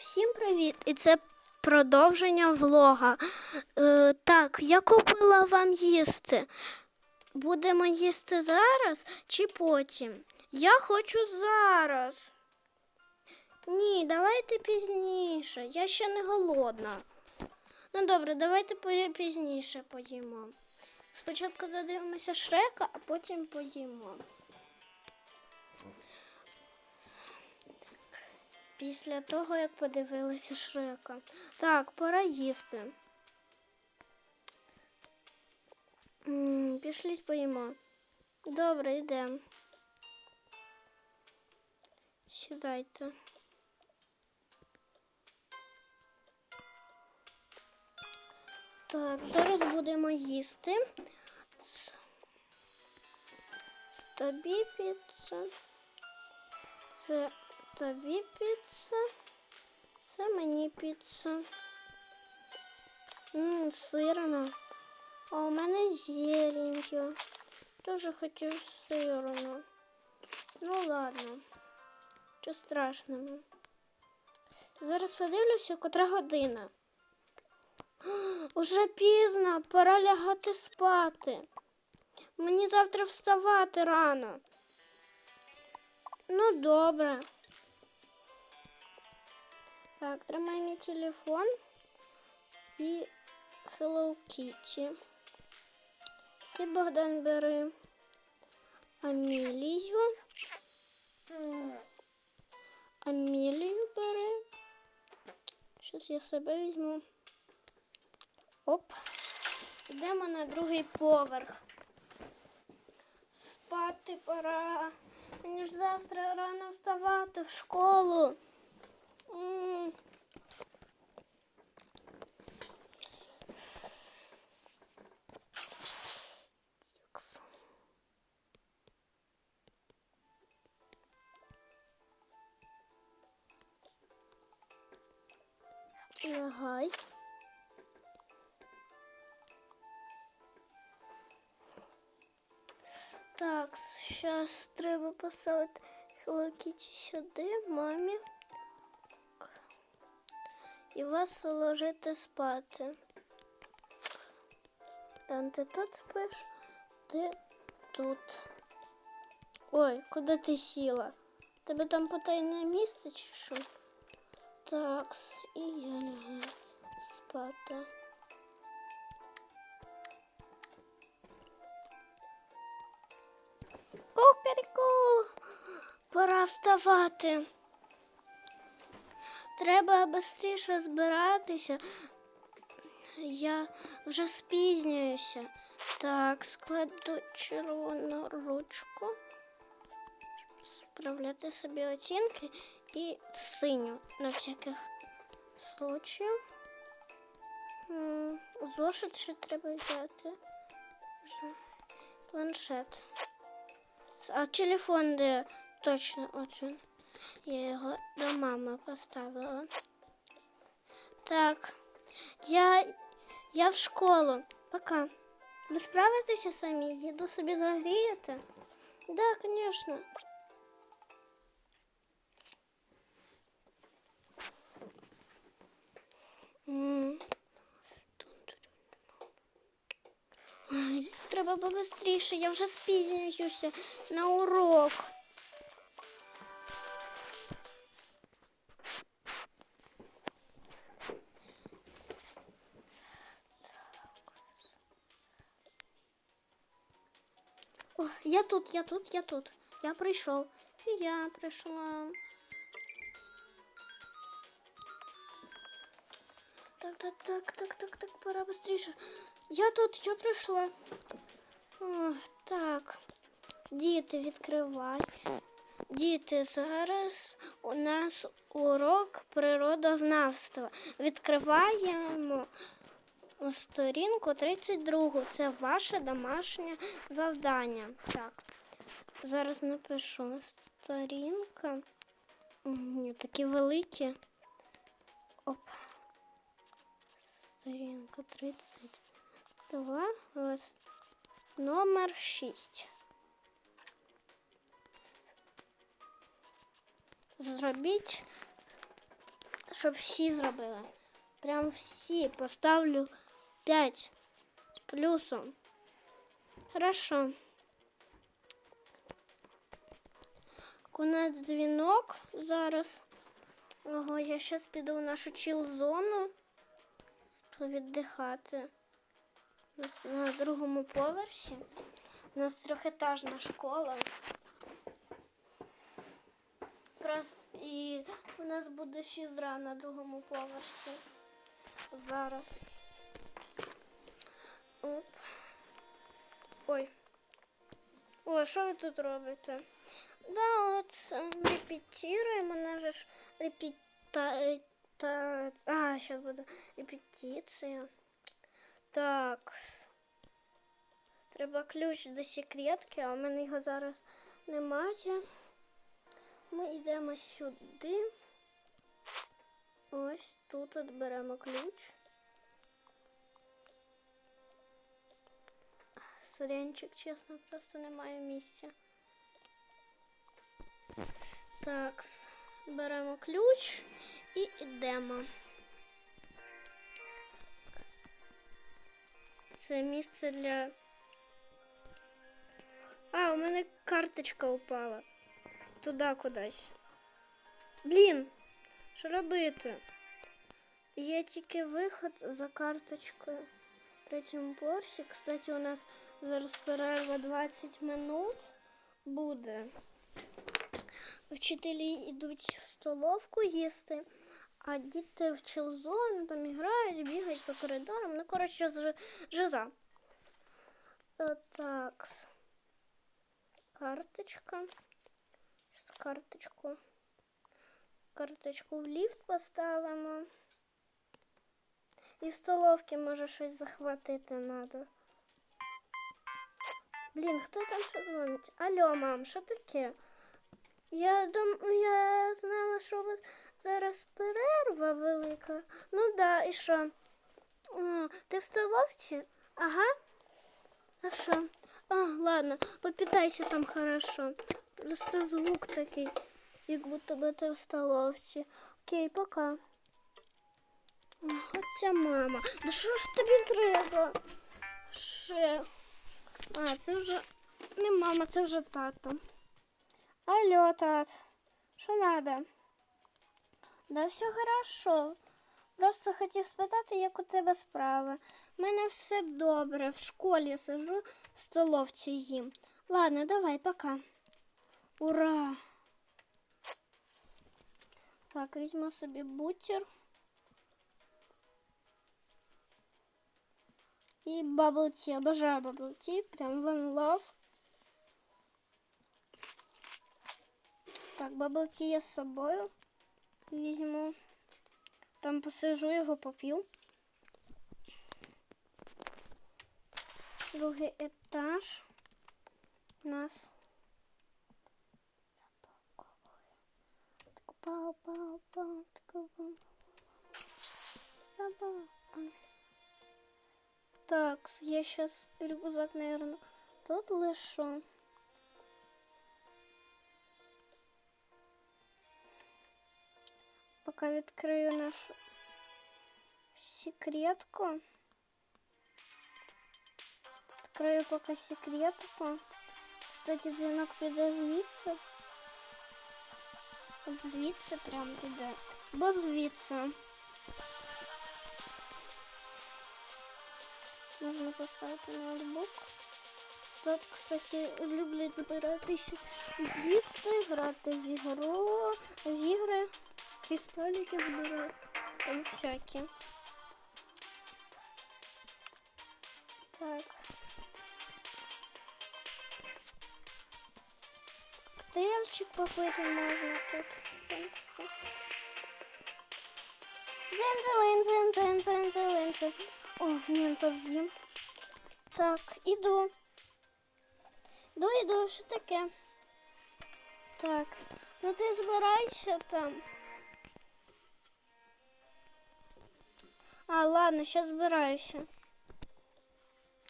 Всім привіт! І це продовження влога. Е, так, я купила вам їсти. Будемо їсти зараз чи потім? Я хочу зараз. Ні, давайте пізніше. Я ще не голодна. Ну добре, давайте пізніше поїмо. Спочатку додивимося Шрека, а потім поїмо. Після того, як подивилися Шрека. Так, пора їсти. Пішліть поїмо. Добре, йдемо. Сідайте. Так, зараз будемо їсти. С- Це тобі піца. Це тобі піца. Це мені піца. Ммм, сирна. А у мене зеленьке. Тоже хотів сирну. Ну ладно. Що страшного. Зараз подивлюся, котра година. Уже пізно, пора лягати спати. Мені завтра вставати рано. Ну, добре. Так, тримай мій телефон і Hello Kitty. Ти, Богдан, бери Амілію. Амілію бери. Зараз я себе візьму. Оп. Йдемо на другий поверх. Спати пора. Мені ж завтра рано вставати в школу. Лягай. Так, зараз треба поставити Hello Kitty сюди, мамі. І вас уложити спати. Там ти тут спиш, ти тут. Ой, куди ти сіла? Тебе там потайне місце чи що? Так, і я лягаю спати. Кукаріку, пора вставати. Треба швидше збиратися. Я вже спізнююся. Так, складу червону ручку, справляти собі оцінки і синю на всяких случаїв. Зошит ще треба взяти. Планшет. А телефон де точно от він. Я його до мами поставила. Так, я, я в школу. Пока. Ви справитеся самі? Їду собі загрієте? Да, звісно. Треба побистріше, я вже спізнююся на урок. О, я тут, я тут, я тут. Я прийшов. Я прийшла. Так, так, так, так, так, так, пора быстріше. Я тут, я прийшла. О, так. Діти, відкривай. Діти, зараз у нас урок природознавства. Відкриваємо сторінку 32. Це ваше домашнє завдання. Так, зараз напишу сторінка. Такі великі. Оп. Сторінка 32. Ось номер 6. Зробіть щоб всі зробили. Прям всі поставлю 5 з плюсом. Хорошо. У нас дзвінок зараз. Ого, я зараз піду в нашу чіл-зону віддихати. У нас на другому поверсі. У нас трьохетажна школа. І у нас буде фізра на другому поверсі. Зараз. Оп. Ой. Ой, що ви тут робите? Да, от е, репетируємо, нас же ж репета... та... А, зараз буде репетиція. Так. Треба ключ до секретки, а у мене його зараз немає. Ми йдемо сюди. Ось тут от беремо ключ. Сиренчик, чесно, просто немає місця. Так, беремо ключ і йдемо. Це місце для. А, у мене карточка упала. Туди кудись. Блін, що робити? Є тільки виход за карточкою. Третьому поверсі. Кстати, у нас зараз перерва 20 минут буде. Вчителі йдуть в столовку їсти, а діти в чилзону там грають, бігають по коридорам. Ну, коротше, жиза. Е, Так. Карточка. Щас карточку. Карточку в ліфт поставимо. І в столовці може щось захватити треба. Блін, хто там що дзвонить? Алло, мам, що таке? Я дум... я знала, що у вас зараз перерва велика. Ну да, і що? О, ти в столовці? Ага. А що? А, ладно, попитайся там хорошо. Просто звук такий, як будто би ти в столовці. Окей, пока. Оця мама. Да що ж тобі треба? Ще. А, це вже не мама, це вже тато. Алло, тат. Що надо? Да все хорошо. Просто хотів спитати, як у тебе справи. У мене все добре. В школі сижу, в столовці їм. Ладно, давай, пока. Ура! Так, візьму собі бутер. І tea. Обожаю tea. Прям one love. Так, tea я з собою візьму. Там посижу, його поп'ю. Другий етаж у нас. Пау-пау-пау, пау. Так, я сейчас рюкзак, наверное, тут лишу. Пока відкрию нашу секретку. Відкрию поки секретку. Кстати, дзвінок піде звідси. От звідси прям піде. Бо звідси. Можна поставити ноутбук. Тут, кстати, люблять збиратися діти, грати в ігру, в ігри, кристалики збирати, там всякі. Так. Коктейльчик попити можна тут. в принципі. Дзин-дзилин, дзин-дзин, дзин-дзилин, дзин. О, мента з'їм. Так, іду. Іду, іду, що таке? Так, ну ти збирайся там. А, ладно, сейчас збираюся.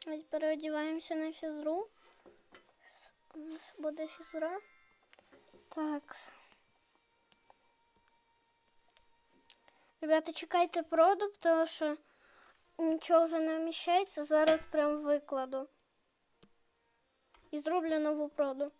Ось переодіваємося на фізру. Щас У нас буде фізра. Так. Ребята, чекайте проду, тому що нічого вже не вміщається. Зараз прям викладу. І зроблю нову проду.